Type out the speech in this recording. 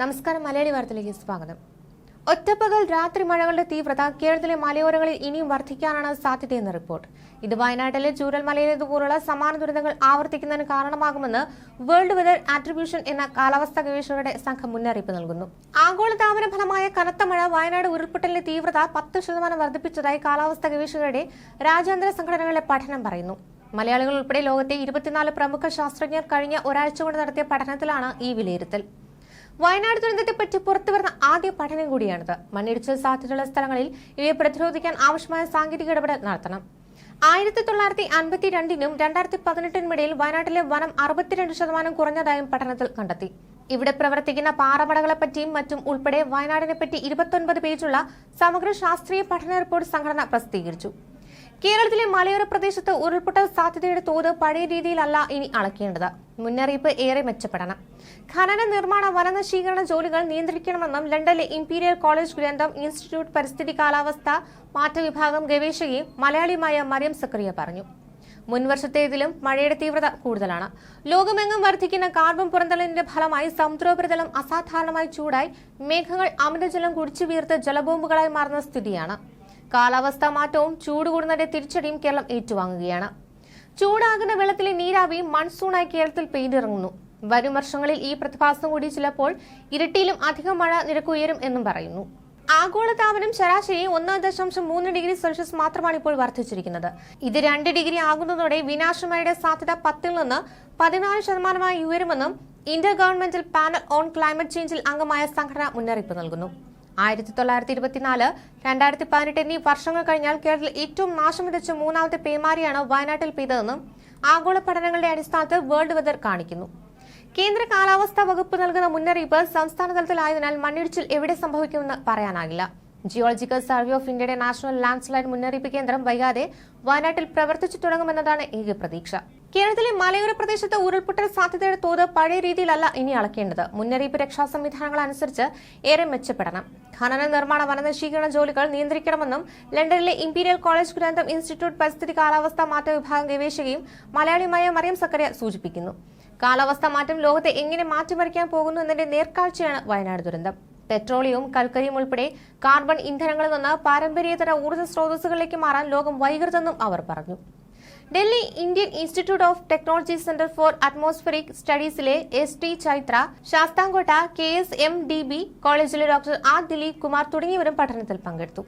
നമസ്കാരം മലയാളി വാർത്തയിലേക്ക് സ്വാഗതം. ഒറ്റപ്പകൽ രാത്രി മഴകളുടെ തീവ്രത കേരളത്തിലെ മലയോരങ്ങളിൽ ഇനിയും വർദ്ധിക്കാനാണ് സാധ്യതയെന്ന് റിപ്പോർട്ട്. ഇത് വയനാട്ടിലെ ചൂരൽമലയിലേതുപോലുള്ള സമാന ദുരന്തങ്ങൾ ആവർത്തിക്കുന്നതിന് കാരണമാകുമെന്ന് വേൾഡ് വെതർ ആട്രിബ്യൂഷൻ എന്ന കാലാവസ്ഥാ ഗവേഷകരുടെ സംഘം മുന്നറിയിപ്പ് നൽകുന്നു. ആഗോളതാപന ഫലമായ കനത്ത മഴ വയനാട് ഉരുൾപൊട്ടലിന്റെ തീവ്രത പത്ത് ശതമാനം വർദ്ധിപ്പിച്ചതായി കാലാവസ്ഥാ ഗവേഷകരുടെ രാജ്യാന്തര സംഘടനകളുടെ പഠനം പറയുന്നു. മലയാളികൾ ഉൾപ്പെടെ ലോകത്തെ ഇരുപത്തിനാല് പ്രമുഖ ശാസ്ത്രജ്ഞർ കഴിഞ്ഞ ഒരാഴ്ച കൊണ്ട് നടത്തിയ പഠനത്തിലാണ് ഈ വിലയിരുത്തൽ. വയനാട് ദുരന്തത്തെപ്പറ്റി പുറത്തുവരുന്ന ആദ്യ പഠനം കൂടിയാണിത്. മണ്ണിടിച്ചിൽ സാധ്യതയുള്ള സ്ഥലങ്ങളിൽ ഇവയെ പ്രതിരോധിക്കാൻ ആവശ്യമായ സാങ്കേതിക ഇടപെടൽ നടത്തണം. ആയിരത്തി തൊള്ളായിരത്തി അൻപത്തി രണ്ടിനും രണ്ടായിരത്തി പതിനെട്ടിനുമിടയിൽ വയനാട്ടിലെ വനം അറുപത്തിരണ്ട് ശതമാനം കുറഞ്ഞതായും പഠനത്തിൽ കണ്ടെത്തി. ഇവിടെ പ്രവർത്തിക്കുന്ന പാറമടകളെപ്പറ്റിയും മറ്റും ഉൾപ്പെടെ വയനാടിനെ പറ്റി ഇരുപത്തൊൻപത് പേജുള്ള സമഗ്ര ശാസ്ത്രീയ പഠന റിപ്പോർട്ട് സംഘടന പ്രസിദ്ധീകരിച്ചു. കേരളത്തിലെ മലയോര പ്രദേശത്ത് ഉരുൾപൊട്ടൽ സാധ്യതയുടെ തോത് പഴയ രീതിയിലല്ല ഇനി അളക്കേണ്ടത്. മുന്നറിയിപ്പ് ഏറെ മെച്ചപ്പെടണം. ഖനന നിർമ്മാണ വനനശീകരണ ജോലികൾ നിയന്ത്രിക്കണമെന്നും ലണ്ടനിലെ ഇംപീരിയൽ കോളേജ് ഗ്രന്ഥം ഇൻസ്റ്റിറ്റ്യൂട്ട് പരിസ്ഥിതി കാലാവസ്ഥ മാറ്റ വിഭാഗം ഗവേഷകയും മലയാളിയുമായ മറിയം സക്രിയ പറഞ്ഞു. മുൻവർഷത്തേതിലും മഴയുടെ തീവ്രത കൂടുതലാണ്. ലോകമെങ്ങും വർദ്ധിക്കുന്ന കാർബൺ പുറന്തള്ളലിന്റെ ഫലമായി സമുദ്രോപരിതലം അസാധാരണമായി ചൂടായി മേഘങ്ങൾ അമിതജലം കുടിച്ചു വീർത്ത് ജലബോംബുകളായി മാറുന്ന സ്ഥിതിയാണ്. കാലാവസ്ഥാ മാറ്റവും ചൂട് കൂടുന്നതിന്റെ തിരിച്ചടിയും കേരളം ഏറ്റുവാങ്ങുകയാണ്. ചൂടാകുന്ന വെള്ളത്തിലെ നീരാവി മൺസൂണായി കേരളത്തിൽ പെയ്തിറങ്ങുന്നു. വരും വർഷങ്ങളിൽ ഈ പ്രതിഭാസം കൂടി ചിലപ്പോൾ ഇരട്ടിയിലും അധികം മഴ നിരക്ക് ഉയരും എന്നും പറയുന്നു. ആഗോളതാപനം ശരാശരി ഒന്ന് ദശാംശം മൂന്ന് ഡിഗ്രി സെൽഷ്യസ് മാത്രമാണ് ഇപ്പോൾ വർദ്ധിച്ചിരിക്കുന്നത്. ഇത് രണ്ട് ഡിഗ്രി ആകുന്നതോടെ വിനാശമഴയുടെ സാധ്യത പത്തിൽ നിന്ന് പതിനാല് ശതമാനമായി ഉയരുമെന്നും intergovernmental panel on climate ചേഞ്ചിൽ അംഗമായ സംഘടന മുന്നറിയിപ്പ് നൽകുന്നു. ആയിരത്തി തൊള്ളായിരത്തി ഇരുപത്തിനാല് രണ്ടായിരത്തി പതിനെട്ട് എന്നീ വർഷങ്ങൾ കഴിഞ്ഞാൽ കേരളത്തിൽ ഏറ്റവും നാശം വിതച്ച മൂന്നാമത്തെ പേമാരിയാണ് വയനാട്ടിൽ പെയ്തതെന്നും ആഗോള പഠനങ്ങളുടെ അടിസ്ഥാനത്തിൽ വേൾഡ് വെതർ കാണിക്കുന്നു. കേന്ദ്ര കാലാവസ്ഥാ വകുപ്പ് നൽകുന്ന മുന്നറിയിപ്പ് സംസ്ഥാന തലത്തിലായതിനാൽ മണ്ണിടിച്ചിൽ എവിടെ സംഭവിക്കുമെന്ന് പറയാനാകില്ല. ജിയോളജിക്കൽ സർവേ ഓഫ് ഇന്ത്യയുടെ നാഷണൽ ലാൻഡ് സ്ലൈഡ് മുന്നറിയിപ്പ് കേന്ദ്രം വൈകാതെ വയനാട്ടിൽ പ്രവർത്തിച്ചു തുടങ്ങുമെന്നതാണ് ഏക പ്രതീക്ഷ. കേരളത്തിലെ മലയോര പ്രദേശത്ത് ഉരുൾപൊട്ടൽ സാധ്യതയുടെ തോത് പഴയ രീതിയിലല്ല ഇനി അളക്കേണ്ടത്. മുന്നറിയിപ്പ് രക്ഷാ സംവിധാനങ്ങൾ അനുസരിച്ച് ഏറെ മെച്ചപ്പെടണം. ഖനന നിർമ്മാണ വനനശീകരണ ജോലികൾ നിയന്ത്രിക്കണമെന്നും ലണ്ടനിലെ ഇംപീരിയൽ കോളേജ് ഗ്രന്ഥം ഇൻസ്റ്റിറ്റ്യൂട്ട് പരിസ്ഥിതി കാലാവസ്ഥാ മാറ്റ വിഭാഗം ഗവേഷകയും മലയാളിയുമായ മറിയം സക്കറിയ സൂചിപ്പിക്കുന്നു. കാലാവസ്ഥാ മാറ്റം ലോകത്തെ എങ്ങനെ മാറ്റിമറിക്കാൻ പോകുന്നു എന്നതിന്റെ നേർക്കാഴ്ചയാണ് വയനാട് ദുരന്തം. പെട്രോളിയവും കൽക്കരിയും ഉൾപ്പെടെ കാർബൺ ഇന്ധനങ്ങളിൽ നിന്ന് പാരമ്പര്യേതര ഊർജ സ്രോതസ്സുകളിലേക്ക് മാറാൻ ലോകം വൈകരുതെന്നും അവർ പറഞ്ഞു. Delhi Indian institute of technology centre for atmospheric സ്റ്റഡീസിലെ S T Chaitra Sasthamcotta K S M D B കോളേജിലെ ഡോക്ടർ ആർ ദിലീപ് കുമാർ തുടങ്ങിയവരും പഠനത്തിൽ പങ്കെടുത്തു.